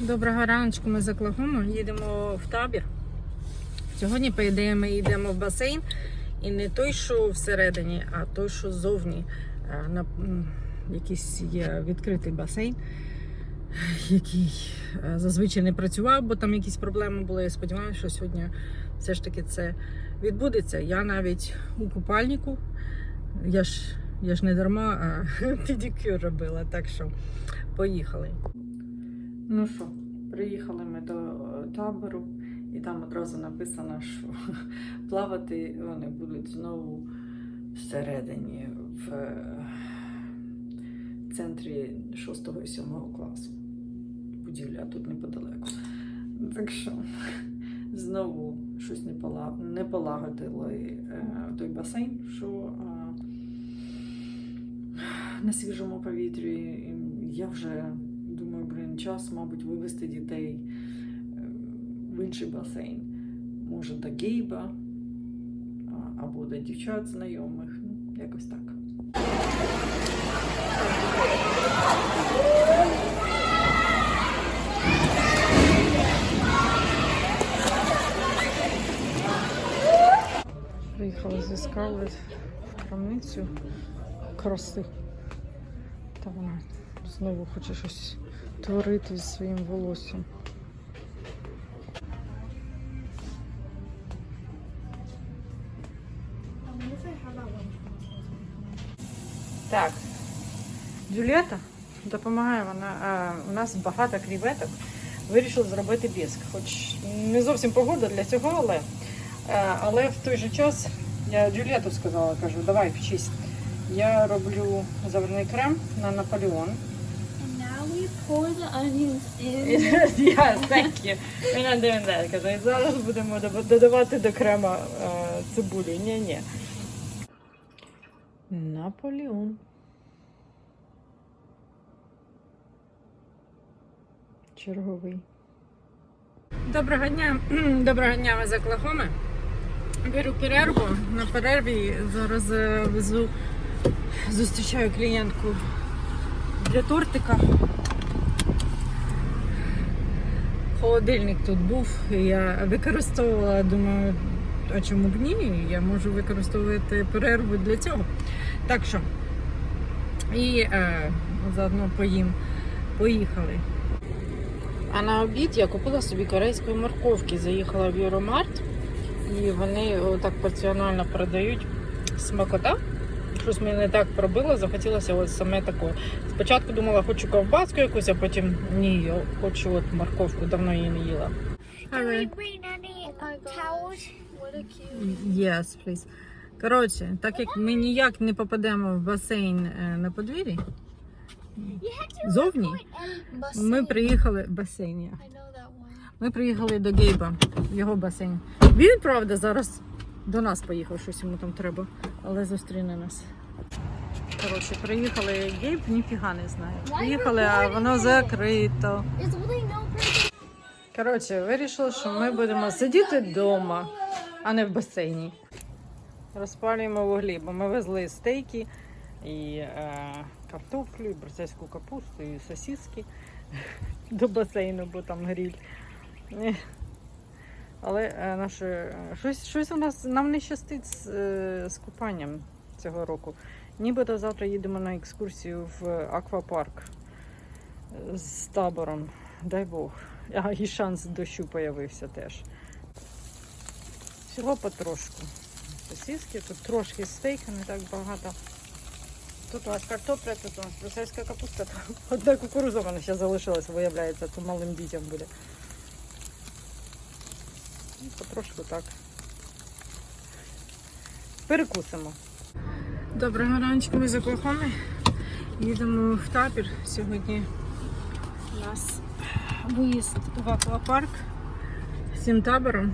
Доброго раночку, ми з Оклахоми. Їдемо в табір. Сьогодні, по ідеї, ми йдемо в басейн. І не той, що всередині, а той, що ззовні. На якийсь є відкритий басейн, який зазвичай не працював, бо там якісь проблеми були. Я сподіваюся, що сьогодні все ж таки це відбудеться. Я навіть у купальнику. Я ж, я ж не дарма а педикюр робила, так що поїхали. Ну що, приїхали ми до е, табору, і там одразу написано, що плавати вони будуть знову всередині в е, центрі 6 і 7 класу. Будівля тут неподалеку. Так що знову щось не, пола... не полагодили е, той басейн, що на свіжому повітрі. Я вже думаю, блін, час, мабуть, вивезти дітей е, в інший басейн. Може, до Гейба або до дівчат знайомих. Ну, якось так. Приїхала зі Скарлет в крамницю краси. Та вона знову хоче щось творити зі своїм волоссям. Так, Джуліета допомагає вона. е, У нас багато кріветок. Вирішили зробити біск. Хоч не зовсім погода для цього, але, е, але в той же час я Джуліету сказала, кажу, давай вчись. Я роблю заварний крем на Наполеон. Pour the onions in. yes, thank you. We're not doing that. Зараз будемо додавати до крема е, цибулю. Ні, ні. Наполеон. Черговий. Доброго дня. Доброго дня, ми з Оклахоми. Беру перерву. На перерві зараз е, везу, зустрічаю клієнтку для тортика. Холодильник тут був, я використовувала, думаю, а чому б ні? Я можу використовувати перерву для цього. Так що, і е, заодно поїм. Поїхали. А на обід я купила собі корейської морковки. Заїхала в Юромарт, і вони так порціонально продають смакота. Щось мене не так пробило, захотілося ось саме такого. Спочатку думала, хочу ковбаску якусь, а потім ні, я хочу от морковку, давно її не їла. Uh. Yes, please. Коротше, так як ми ніяк не попадемо в басейн е, на подвір'ї, зовні, ми приїхали в басейн. Ми приїхали до Гейба, в його басейн. Він, правда, зараз до нас поїхав, щось йому там треба, але зустріне нас. Коротше, приїхали Гейб, ніфіга не знає. Приїхали, а воно закрито. Коротше, вирішили, що ми будемо сидіти вдома, а не в басейні. Розпалюємо вуглі, бо ми везли стейки і е, картоплю, і брусельську капусту, і сосиски до басейну, бо там гріль. Але е, наше, е, щось, щось у нас нам не щастить з, е, з купанням цього року. Нібито завтра їдемо на екскурсію в аквапарк з табором. Дай Бог. А і шанс дощу появився теж. Всього потрошку. Сосиски, тут трошки стейка, не так багато. Тут у нас картопля, тут у нас брусельська капуста. Одна кукуруза в ще залишилась, виявляється, то малим дітям буде. Потрошку так. Перекусимо. Доброго раночку, ми з Оклахоми. Їдемо в табір. Сьогодні у нас виїзд в аквапарк з цим табором.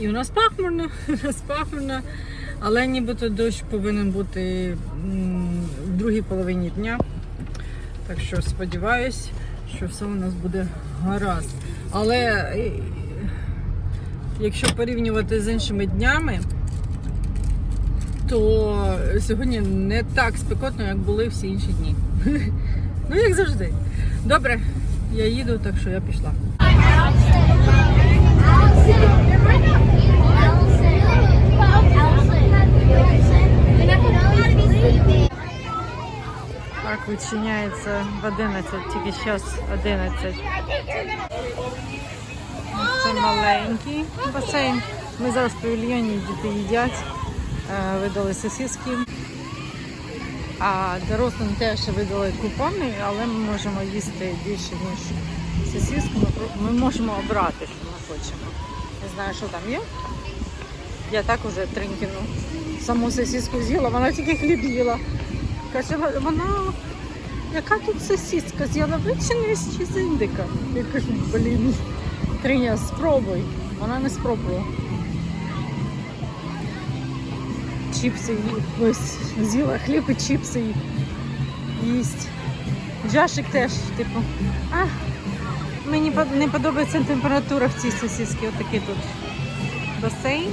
І у нас пахмурно, у нас пахмурно, але нібито дощ повинен бути в другій половині дня. Так що сподіваюсь, що все у нас буде гаразд. Але е, якщо порівнювати з іншими днями, то сьогодні не так спекотно, як були всі інші дні. Ну, як завжди. Добре, Я їду, так що я пішла. Так, відчиняється в 11, тільки зараз 11. Це маленький басейн. Ми зараз в павільйоні діти їдять, Е, видали сосиски. А дорослим теж видали купони, але ми можемо їсти більше, ніж сосиску. Ми, можемо обрати, що ми хочемо. Не знаю, що там є. Я так уже тринькіну. Саму сосиску з'їла, вона тільки хліб їла. Каже, вона, яка тут сосиска? З яловичини чи з індика? Я кажу, блін, Триня, спробуй. Вона не спробувала. Чіпси ось з'їла хліб і чіпси їсть. Джашик теж, типу. А, мені не подобається температура в цій сосисці. Отакий тут басейн,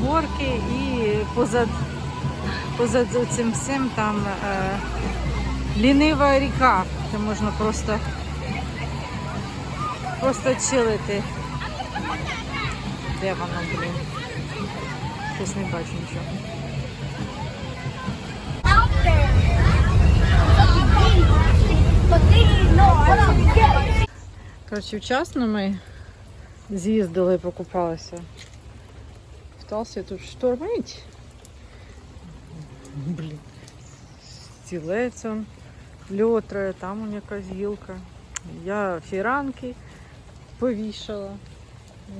горки і позад, позад цим всім там е, лінива ріка, де можна просто, просто чилити. Де воно, блін? Щось не бачу нічого. Коротше, вчасно ми з'їздили, покупалися. В тут штормить. Блін. Стілець он, льотре, там он якась гілка. Я фіранки повішала,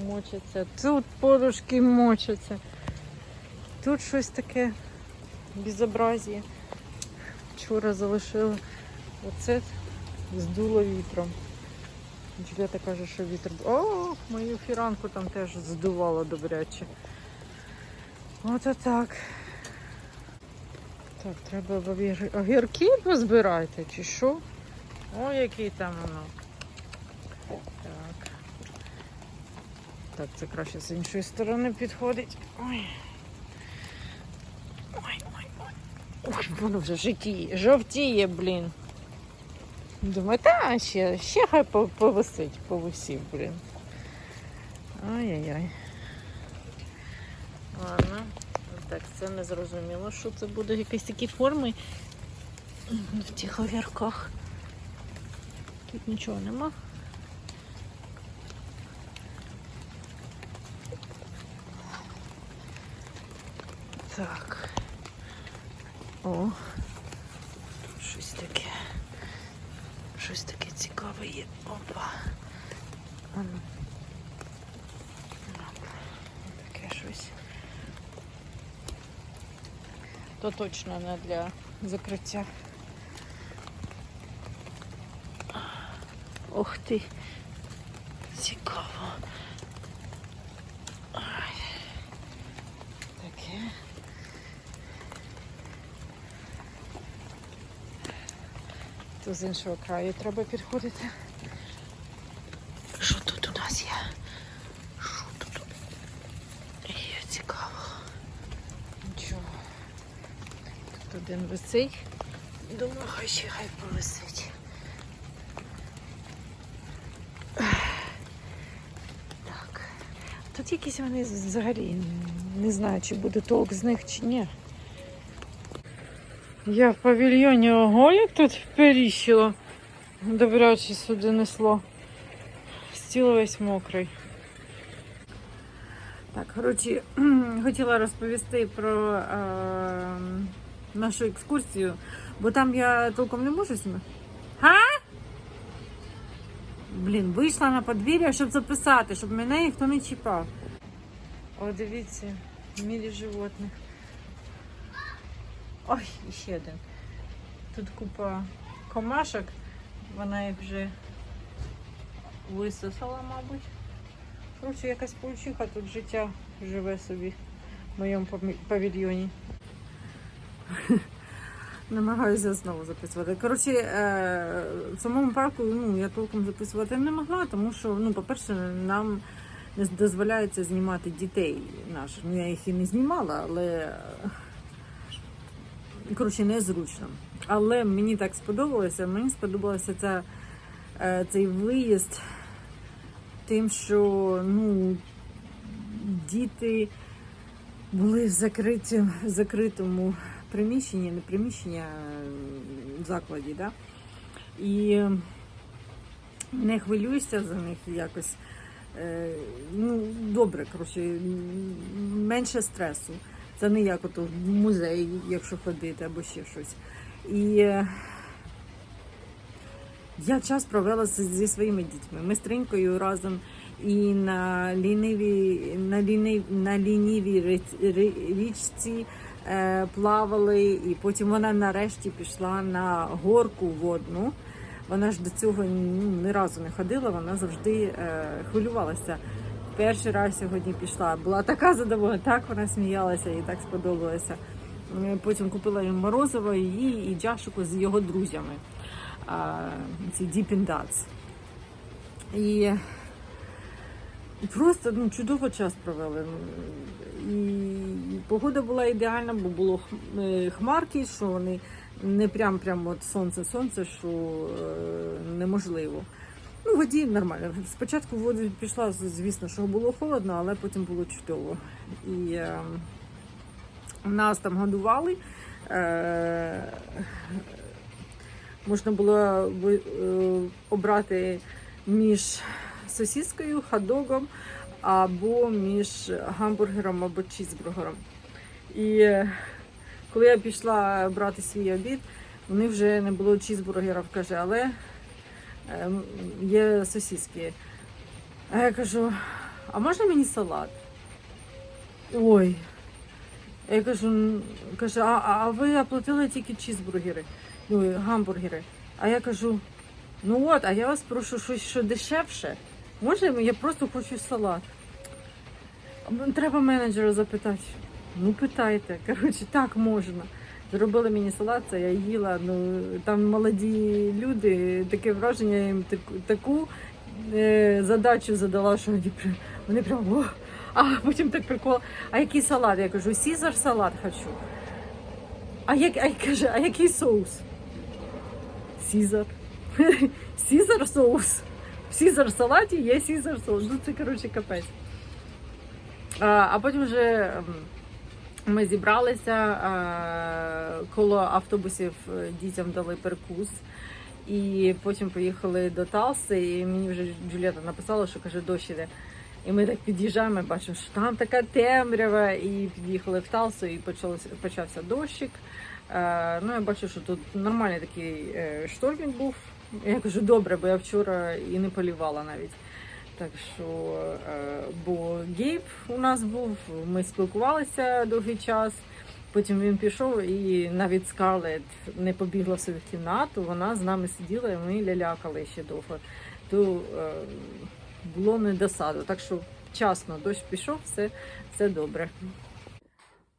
мочаться. Тут подушки мочаться. Тут щось таке безобразіє. Вчора залишила. Оце здуло вітром. Джуліта каже, що вітер. О, мою фіранку там теж здувало добряче. Ото так. Так, треба огірки позбирати, чи що? О, який там воно. Так. Так, це краще з іншої сторони підходить. Ой. Ой, ой, ой. Ой, воно вже житіє, жовтіє, блін. Думаю, та ще, ще хай повисить, повисів, блін. Ай-яй-яй. Ладно. Так, це не зрозуміло, що це буде якісь такі форми в тих овірках. Тут нічого нема. Так. О, щось таке. Щось таке цікаве є. Опа. Ану. Таке щось. То точно не для закриття. Ох ти. Цікаво. Таке. То з іншого краю треба підходити. Що тут у нас є? Що тут? Є цікаво. Нічого. Тут один висить. Думаю, хай ще хай повисить. Так. Тут якісь вони взагалі не знаю, чи буде толк з них, чи ні. Я в павільйоні ого, як тут періщило. Добряче сюди несло. Стіл весь мокрий. Так, коротше, хотіла розповісти про е, нашу екскурсію, бо там я толком не можу знімати. Га? Блін, вийшла на подвір'я, щоб записати, щоб мене ніхто не чіпав. О, дивіться, мірі животних. Ой, і ще один. Тут купа комашок, вона їх вже висосала, мабуть. Коротше, якась паучиха тут життя живе собі в моєму павільйоні. Намагаюся знову записувати. Коротше, е, в самому парку ну, я толком записувати не могла, тому що, ну, по-перше, нам не дозволяється знімати дітей наших. Ну, я їх і не знімала, але коротше, незручно. Але мені так сподобалося. Мені сподобалася ця е, цей виїзд тим, що ну, діти були в закриті, в закритому приміщенні, не приміщенні, а закладі, да? і не хвилююся за них якось. Е, ну, добре, коротше, менше стресу. Це не як ото в музей, якщо ходити або ще щось. І е, я час провела зі своїми дітьми. Ми з разом і на лінивій, на лінив, на лінівій річці е, плавали, і потім вона нарешті пішла на горку водну. Вона ж до цього ну, ні разу не ходила, вона завжди е, хвилювалася. Перший раз сьогодні пішла, була така задоволена, так вона сміялася і так сподобалося. Е, Потім купила їм морозиво її і Джашику з його друзями. Ці Dots. І просто ну, чудово час провели. І погода була ідеальна, бо було е, хмарки, що вони не прям прям от сонце, сонце, що е, неможливо. Ну, в воді нормально. Спочатку воду пішла, звісно, що було холодно, але потім було чудово. І е, нас там годували. Е, можна було е, обрати між сосіскою, хот-догом або між гамбургером або чізбургером. І е, коли я пішла брати свій обід, вони вже не було чізбургерів, каже, але є сосиски. А я кажу, а можна мені салат? Ой. Я кажу, «Н- каже, а а ви оплатили тільки чізбургери, ну, гамбургери. А я кажу, ну от, а я вас прошу щось що дешевше. Може, я просто хочу салат. Треба менеджера запитати. Ну, питайте. Коротше, так можна. Зробили мені салат, це я їла. Ну, там молоді люди, таке враження, я їм таку, таку е, задачу задала, що вони, прям- вони прям. О! А потім так прикол. А який салат? Я кажу, Сізар салат хочу. А як, а, каже, а який соус? Сізар. Сізар соус. В Сізар салаті є Сізар соус. Ну це коротше капець. А, а потім вже ем, ми зібралися коло автобусів е, дітям дали перекус. І потім поїхали до Талси, і мені вже Джуліета написала, що каже, дощ іде. І ми так під'їжджаємо, бачимо, що там така темрява, і під'їхали в Талсу, і почався, почався дощик. Е, ну, я бачу, що тут нормальний такий е, штормінг був. Я кажу, добре, бо я вчора і не полівала навіть. Так що, е, бо Гейб у нас був, ми спілкувалися довгий час. Потім він пішов, і навіть Скарлет не побігла в кімнату. Вона з нами сиділа, і ми лялякали ще довго. То е, було не досаду. Так що вчасно дощ пішов, все, все добре.